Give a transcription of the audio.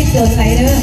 วิดเกินไปเด้อ